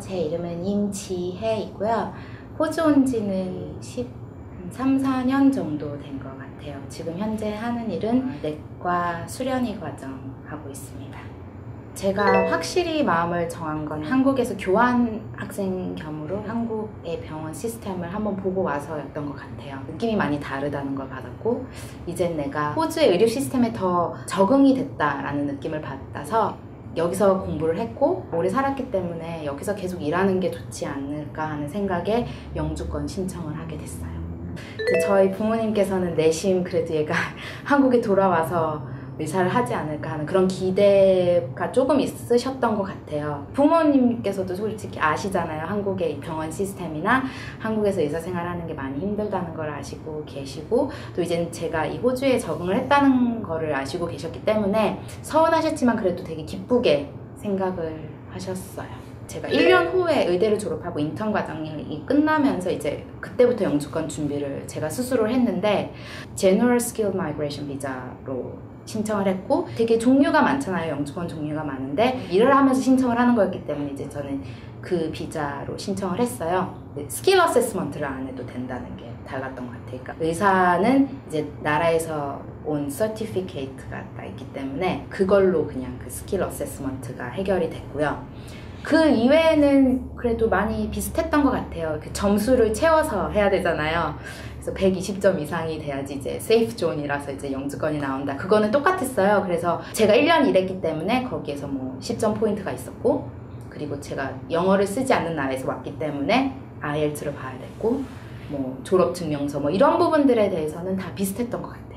제 이름은 임지혜이고요. 호주 온 지는 13, 4년 정도 된 것 같아요. 지금 현재 하는 일은 내과 수련의 과정 하고 있습니다. 제가 확실히 마음을 정한 건 한국에서 교환 학생 겸으로 한국의 병원 시스템을 한번 보고 와서였던 것 같아요. 느낌이 많이 다르다는 걸 받았고, 이젠 내가 호주의 의료 시스템에 더 적응이 됐다라는 느낌을 받아서 여기서 공부를 했고, 오래 살았기 때문에 여기서 계속 일하는 게 좋지 않을까 하는 생각에 영주권 신청을 하게 됐어요. 저희 부모님께서는 내심 그래도 얘가 한국에 돌아와서 의사를 하지 않을까 하는 그런 기대가 조금 있으셨던 것 같아요. 부모님께서도 솔직히 아시잖아요. 한국의 병원 시스템이나 한국에서 의사 생활하는 게 많이 힘들다는 걸 아시고 계시고 또 이제 제가 이 호주에 적응을 했다는 거를 아시고 계셨기 때문에 서운하셨지만 그래도 되게 기쁘게 생각을 하셨어요. 제가 1년 후에 의대를 졸업하고 인턴 과정이 끝나면서 이제 그때부터 영주권 준비를 제가 스스로 했는데 General Skilled Migration 비자로 신청을 했고 되게 종류가 많잖아요. 영주권 종류가 많은데 일을 하면서 신청을 하는 거였기 때문에 이제 저는 그 비자로 신청을 했어요. 스킬 어세스먼트를 안 해도 된다는 게 달랐던 것 같아요. 그러니까 의사는 이제 나라에서 온 서티피케이트가 있기 때문에 그걸로 그냥 그 스킬 어세스먼트가 해결이 됐고요. 그 이외에는 그래도 많이 비슷했던 것 같아요. 그 점수를 채워서 해야 되잖아요. 그래서 120점 이상이 돼야지 이제 세이프 존이라서 이제 영주권이 나온다. 그거는 똑같았어요. 그래서 제가 1년 일했기 때문에 거기에서 뭐 10점 포인트가 있었고, 그리고 제가 영어를 쓰지 않는 나라에서 왔기 때문에 IELTS를 봐야 됐고, 뭐 졸업 증명서 뭐 이런 부분들에 대해서는 다 비슷했던 것 같아요.